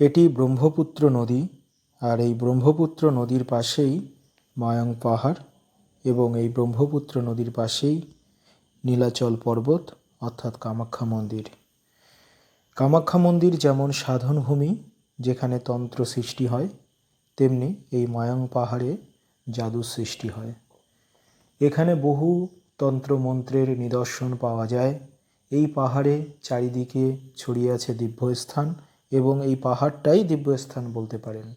এটি ব্রহ্মপুত্র নদী আর এই ব্রহ্মপুত্র নদীর পাশেই মায়ং পাহাড় এবং এই ব্রহ্মপুত্র নদীর পাশেই নীলাচল পর্বত অর্থাৎ কামাখ্যা মন্দির। কামাখ্যা মন্দির যেমন সাধনভূমি, যেখানে তন্ত্র সৃষ্টি হয়, তেমনি এই মায়ং পাহাড়ে জাদু সৃষ্টি হয়। এখানে বহু তন্ত্রমন্ত্রের নিদর্শন পাওয়া যায়। এই পাহাড়ে চারিদিকে ছড়িয়ে আছে দিব্যস্থান এবং এই পাহাড়টাই দিব্যস্থান বলতে পারেন।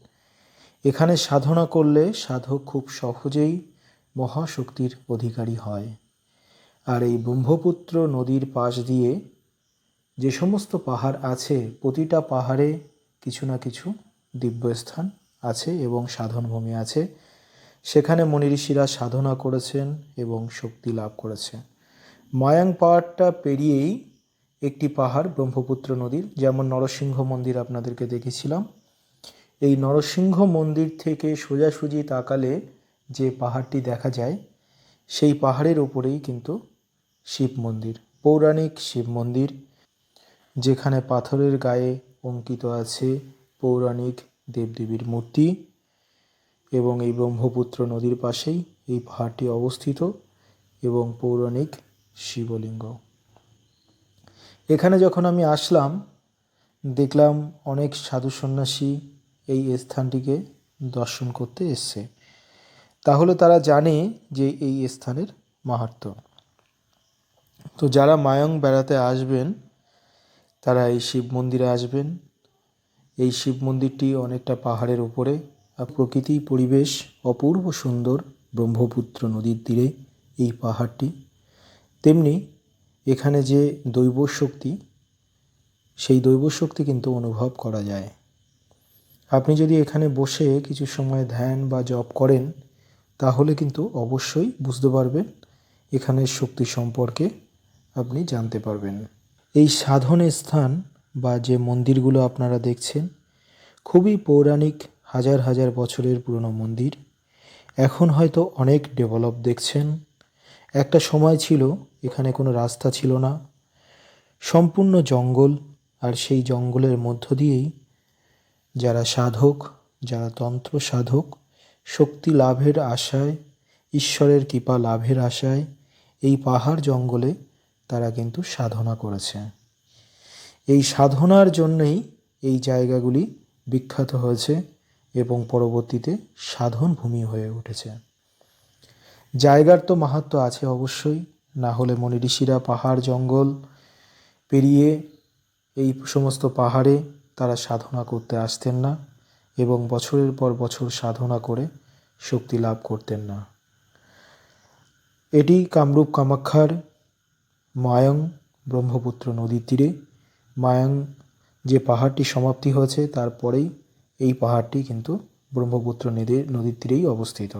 এখানে সাধনা করলে সাধক খুব সহজেই মহাশক্তির অধিকারী হয়। আর এই ব্রহ্মপুত্র নদীর পাশ দিয়ে যে সমস্ত পাহাড় আছে, প্রতিটা পাহাড়ে কিছু না কিছু দিব্যস্থান আছে এবং সাধনভূমি আছে। সেখানে মনি ঋষিরা সাধনা করেছেন এবং শক্তি লাভ করেছে। মায়াং পাহাড়টা পেরিয়েই একটি পাহাড় ব্রহ্মপুত্র নদীর, যেমন নরসিংহ মন্দির আপনাদেরকে দেখেছিলাম। এই নরসিংহ মন্দির থেকে সোজাসুজি তাকালে যে পাহাড়টি দেখা যায়, সেই পাহাড়ের ওপরেই কিন্তু শিব মন্দির, পৌরাণিক শিব মন্দির, যেখানে পাথরের গায়ে অঙ্কিত আছে পৌরাণিক দেবদেবীর মূর্তি এবং এই ব্রহ্মপুত্র নদীর পাশেই এই পাহাড়টি অবস্থিত এবং পৌরাণিক শিবলিঙ্গ। এখানে যখন আমি আসলাম, দেখলাম অনেক সাধু সন্ন্যাসী এই স্থানটিকে দর্শন করতে এসছে। তাহলে তারা জানে যে এই স্থানের মাহাত্ম্য তো যারা মায়ং বেড়াতে আসবেন, তারা এই শিব মন্দিরে আসবেন। এই শিব মন্দিরটি অনেকটা পাহাড়ের উপরে আর প্রকৃতি পরিবেশ অপূর্ব সুন্দর ব্রহ্মপুত্র নদীর তীরে এই পাহাড়টি। তেমনি এখানে যে দৈব শক্তি সেই দৈব শক্তি কিন্তু অনুভব করা যায়। আপনি যদি এখানে বসে কিছু সময় ধ্যান বা জপ করেন, তাহলে কিন্তু অবশ্যই বুঝতে পারবেন এখানের শক্তি সম্পর্কে আপনি জানতে পারবেন। এই সাধনের স্থান বা যে মন্দিরগুলো আপনারা দেখছেন, খুবই পৌরাণিক, হাজার হাজার বছরের পুরনো মন্দির। এখন হয়তো অনেক ডেভেলপ দেখছেন। একটা সময় ছিল, এখানে কোনো রাস্তা ছিল না। সম্পূর্ণ জঙ্গল আর সেই জঙ্গলের মধ্য দিয়েই যারা সাধক, যারা তন্ত্র সাধক, শক্তি লাভের আশায়, ঈশ্বরের কৃপা লাভের আশায় এই পাহাড় জঙ্গলে তারা কিন্তু সাধনা করেছে। এই সাধনার জন্যই এই জায়গাগুলি বিখ্যাত হয়েছে এবং পরবর্তীতে সাধন ভূমি হয়ে উঠেছে। জায়গার তো মাহাত্ম আছে অবশ্যই, না হলে মনি ঋষিরা পাহাড়, জঙ্গল পেরিয়ে এই সমস্ত পাহাড়ে তারা সাধনা করতে আসতেন না এবং বছরের পর বছর সাধনা করে শক্তি লাভ করতেন না। এটি কামরূপ কামাখ্যার মায়ং ব্রহ্মপুত্র নদীর তীরে। মায়াং যে পাহাড়টি সমাপ্তি হয়েছে, তারপরেই এই পাহাড়টি কিন্তু ব্রহ্মপুত্র নদীর নদীর তীরেই অবস্থিত।